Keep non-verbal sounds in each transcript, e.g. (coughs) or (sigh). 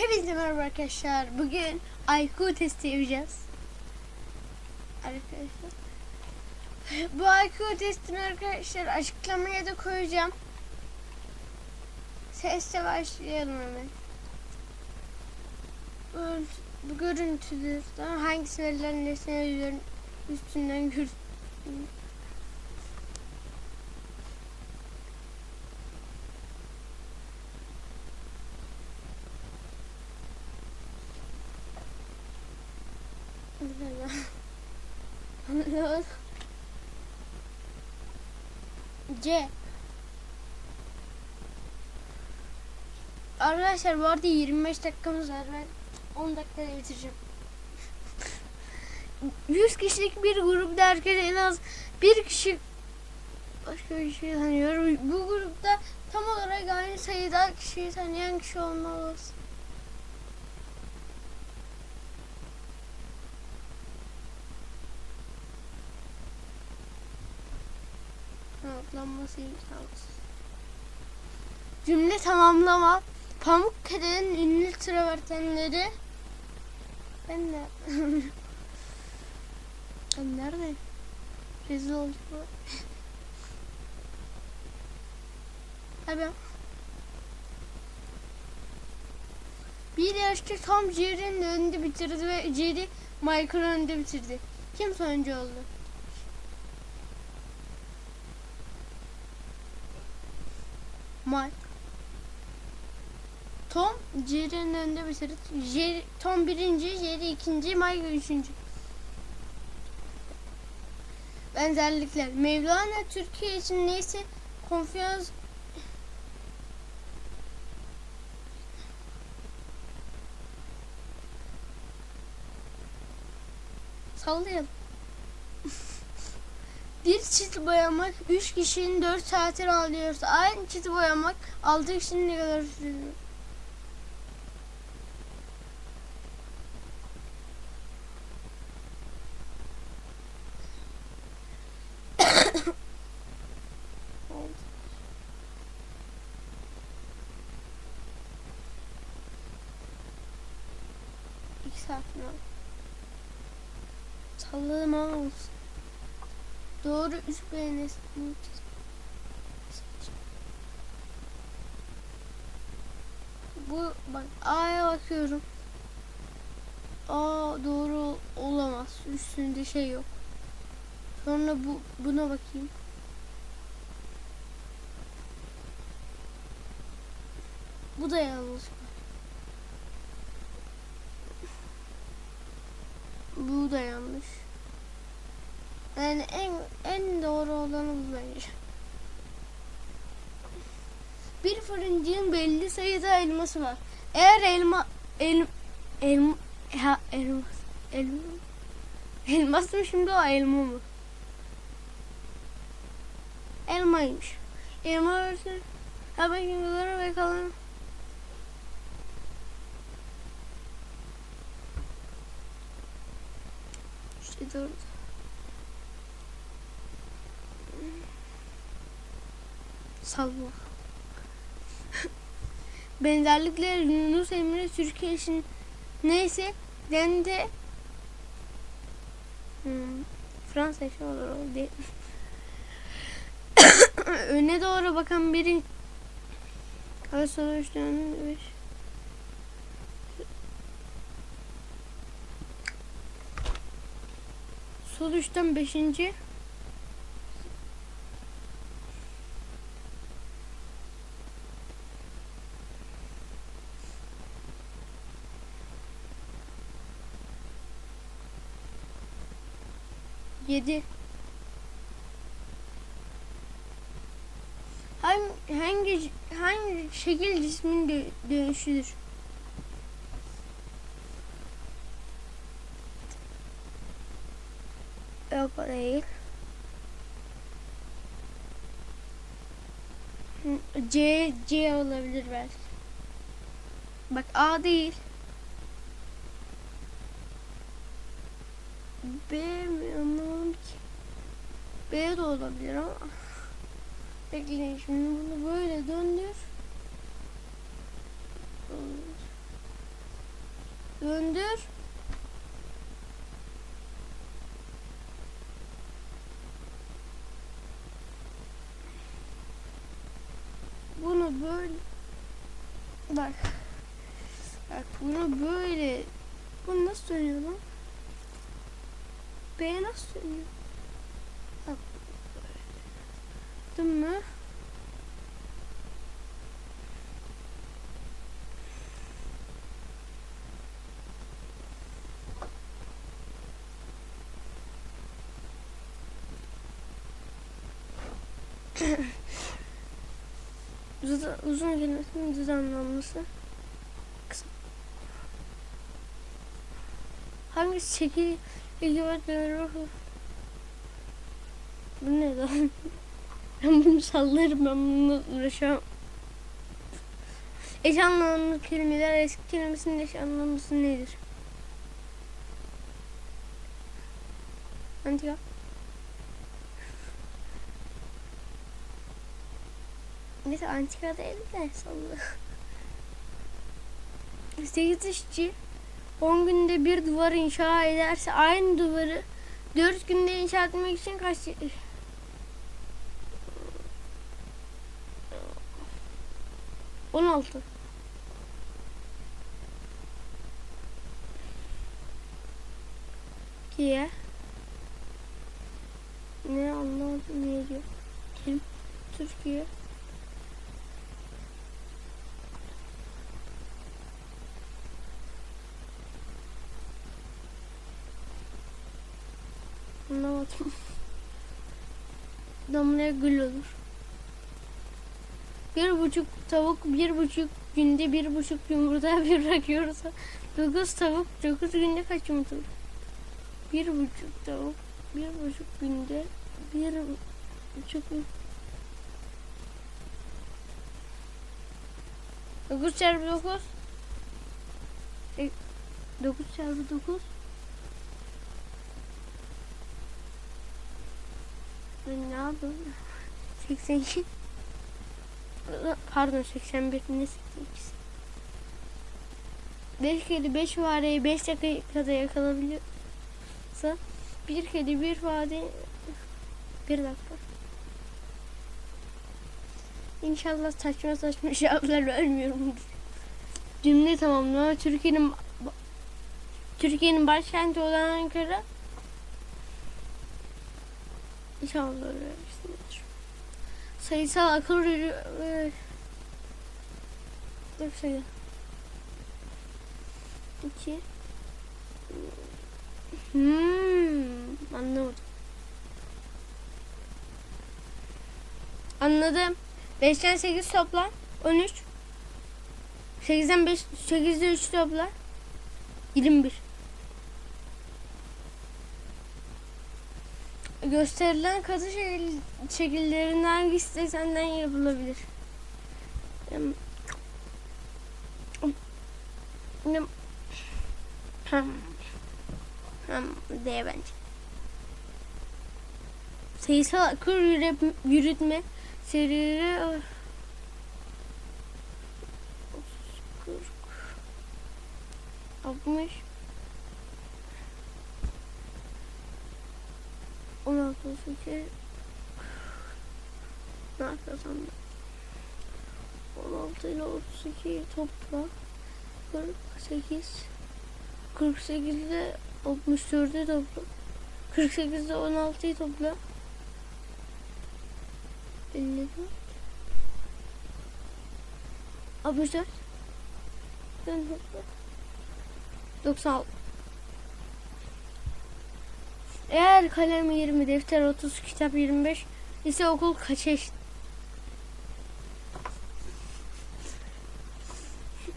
Hepinize merhaba arkadaşlar. Bugün IQ testi yapacağız. Arkadaşlar. Bu IQ testini arkadaşlar açıklamaya da koyacağım. Sesle başlayalım hemen. Bu, bu görüntüdür. Daha hangisi verilen nesnelerin üstünden gör C Arkadaşlar bu arada 25 dakikamız var. Ben 10 dakikada bitireceğim. 100 kişilik bir grupta herkes en az bir kişi başka bir şey tanıyor. Bu grupta tam olarak aynı sayıda kişiyi tanıyan kişi olmalı. Kanıtlanması imkansız. Cümle tamamlama. Pamukkale'nin ünlü travertenleri ben ne? (laughs) ben nerede? Rezil olduk. Abi. (laughs) Bir yarışta Tom Jerry'nin önünde bitirdi ve Jerry Michael'ın önünde bitirdi. Kim sonuncu oldu? Mike. Tom Jerry'nin önünde bitirdi. Jerry, Tom birinci, Jerry ikinci, Mike üçüncü. Benzerlikler. Mevlana Türkiye için neyse konfiyans sallayalım. Bir çit boyamak 3 kişinin 4 saatini alıyorsa aynı çiti boyamak 6 kişinin ne kadar sürüyor? (coughs) İki saat mi? Olsun. Doğru üst beğenesini Bu bak A'ya bakıyorum. A doğru olamaz. Üstünde şey yok. Sonra bu buna bakayım. Bu da yanlış. Bu da yanlış. Yani en en doğru olanı bu bence. Bir fırıncının belli sayıda elması var. Eğer elma el elma ha, elmas elma elmas mı şimdi o elma mı? Elmaymış. Elma versin. Ha ben günleri ve kalan. İşte dört. Salla. (laughs) Benzerlikler Yunus Emre Türkiye için neyse ben de hmm, Fransa için olur o. (coughs) Öne doğru bakan birin kaç sonuçlarının beş Sol üçten beşinci Yedi. Hangi, hangi, hangi şekil cismin dö dönüşüdür? Yok o değil. C, C olabilir belki. Bak A değil. B mi anlamadım ki. B de olabilir ama. Bekleyin şimdi bunu böyle döndür. Döndür. Bunu böyle bak. Bak bunu böyle bu nasıl dönüyor lan? B nasıl dönüyor? Bak. Mü? Düz, (laughs) uzun kelimesinin düz anlamlısı. Kısa. Hangisi çekil Bu ne lan? (laughs) Ben bunu sallarım ben bununla uğraşamam. Eş anlamlı kelimeler eski kelimesinin eş anlamlısı nedir? Antika. Neyse antika değil de salla. (laughs) 8 işçi 10 günde bir duvar inşa ederse aynı duvarı 4 günde inşa etmek için kaç On altı. Türkiye. Ne anlamadım ne diyor? Kim? Türkiye. Anlamadım. Damlaya gül olur. Bir buçuk tavuk bir buçuk günde bir buçuk yumurta (laughs) bir bırakıyorsa dokuz tavuk dokuz günde kaç yumurta? Bir buçuk tavuk bir buçuk günde bir buçuk dokuz çarpı dokuz e, dokuz çarpı dokuz yapayım? 82 pardon 81 ne 82 5 kedi 5 fareyi 5 dakikada yakalabiliyorsa bir kedi bir fare bir dakika İnşallah saçma saçma şeylerle ölmüyorum. Cümle tamamlama. Türkiye'nin Türkiye'nin başkenti olan Ankara İnşallah öğrenmişsindir. Sayısal akıl e, Dur sayı. İki. Hmm, anlamadım. Anladım. 5'ten 8 topla. 13. 8'den 5, 8'de 3 topla. 21. Gösterilen katı şekil, şekillerinden hangisi de senden yapılabilir? D bence. Sayısal akıl yürütme serileri 40 60 16 32 ne yapıyorsam 16 ile 32 topla. 48 48 ile 64'ü topla. 48 ile 16'yı topla. 54 64 96 Eğer kalem 20, defter 30, kitap 25 ise okul kaça eşit?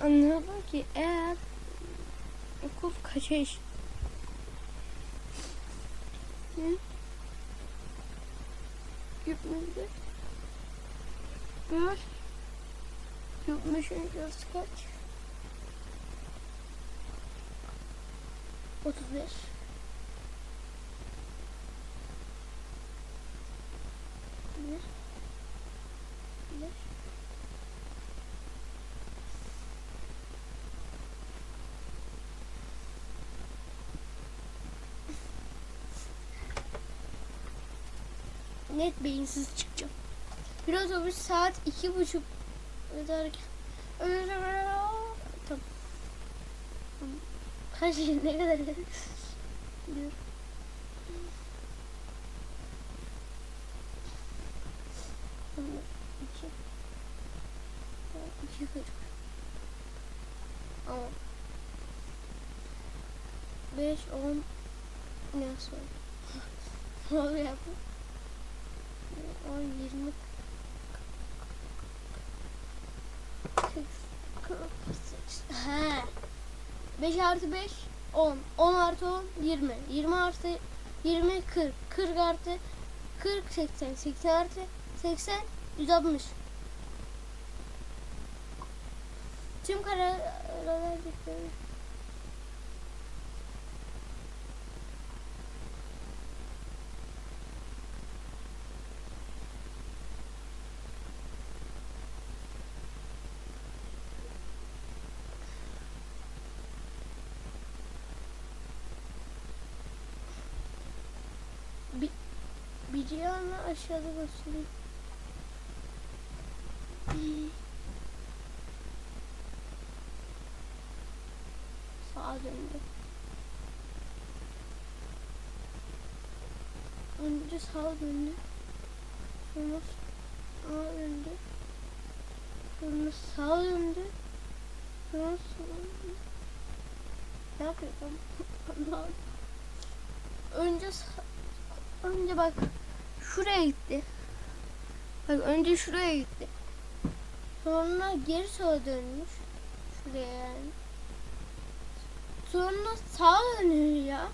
Anlamadım ki eğer okul kaça eşit? Ne? Yutmadı. Böl. Yutmuşun yarısı kaç? 35. Bilir. Bilir. Net beyinsiz çıkacağım. Bir otobüs saat iki buçuk Tamam. Kaç şey ne kadar? Diyorum. Tamam, iki kırk. Ama beş, on ne sonra? oluyor bu? On, yirmi kırk, kırk, seksen. He. 5 artı 5 10. 10 artı 10 20. 20 artı 20 40. 40 artı 40 80. 80 artı 80 160. Tüm karalar bitleri. Biliyorum aşağıda göstereyim. Sağa döndü. Önce sağa döndü. Sonra sağa döndü. Sonra sağa döndü. Sonra sağa döndü. Ne yapıyorum? (laughs) Önce önce bak şuraya gitti. Bak önce şuraya gitti. Sonra geri sola dönmüş. Şuraya yani. Sonra sağa dönüyor ya.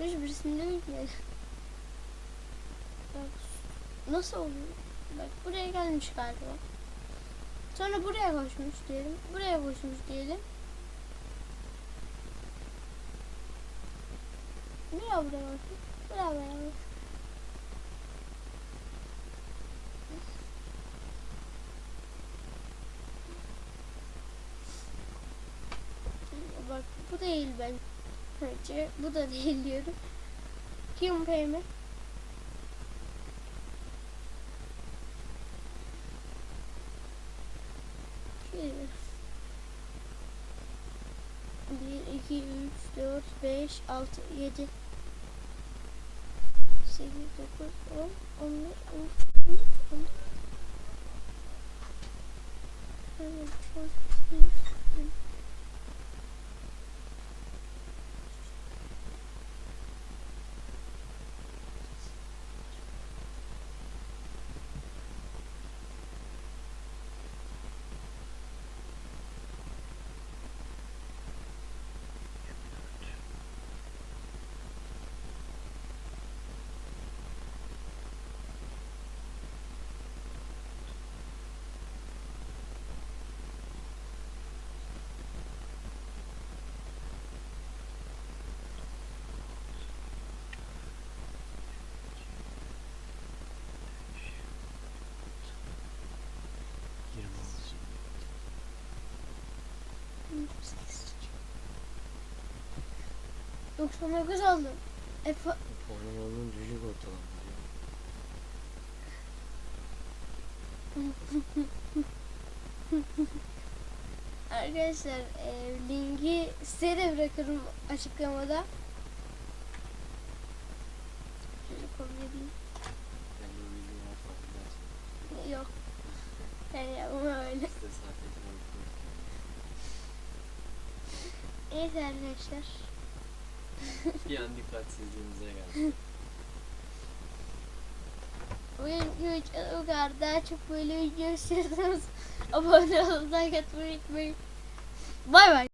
Hiçbirisinde gitmedi. Bak nasıl oluyor? Bak buraya gelmiş galiba. Sonra buraya koşmuş diyelim. Buraya koşmuş diyelim. Buraya buraya koşmuş. Buraya koşmuş. Bak bu değil ben. Bence bu da değil diyorum. Kim payment? Bir, iki, üç, dört, beş, altı, yedi, sekiz, dokuz, on, on bir, on iki, on üç, on dört. Evet, çok iyi. Doksan dokuz oldum. E, fa- Onun onun cücük ortalama diyor. (laughs) Arkadaşlar e, linki size de bırakırım açıklamada. Şöyle kabul edeyim. Ben de o videoyu yapmadım dersin. Yok. Ben yapmam öyle. Sadece unuttum. Evet arkadaşlar. (laughs) Bir an dikkatsizliğimize geldi. Bugün hiç o kadar daha çok böyle video istiyorsanız (laughs) abone olun, like atmayı unutmayın. Bay bay.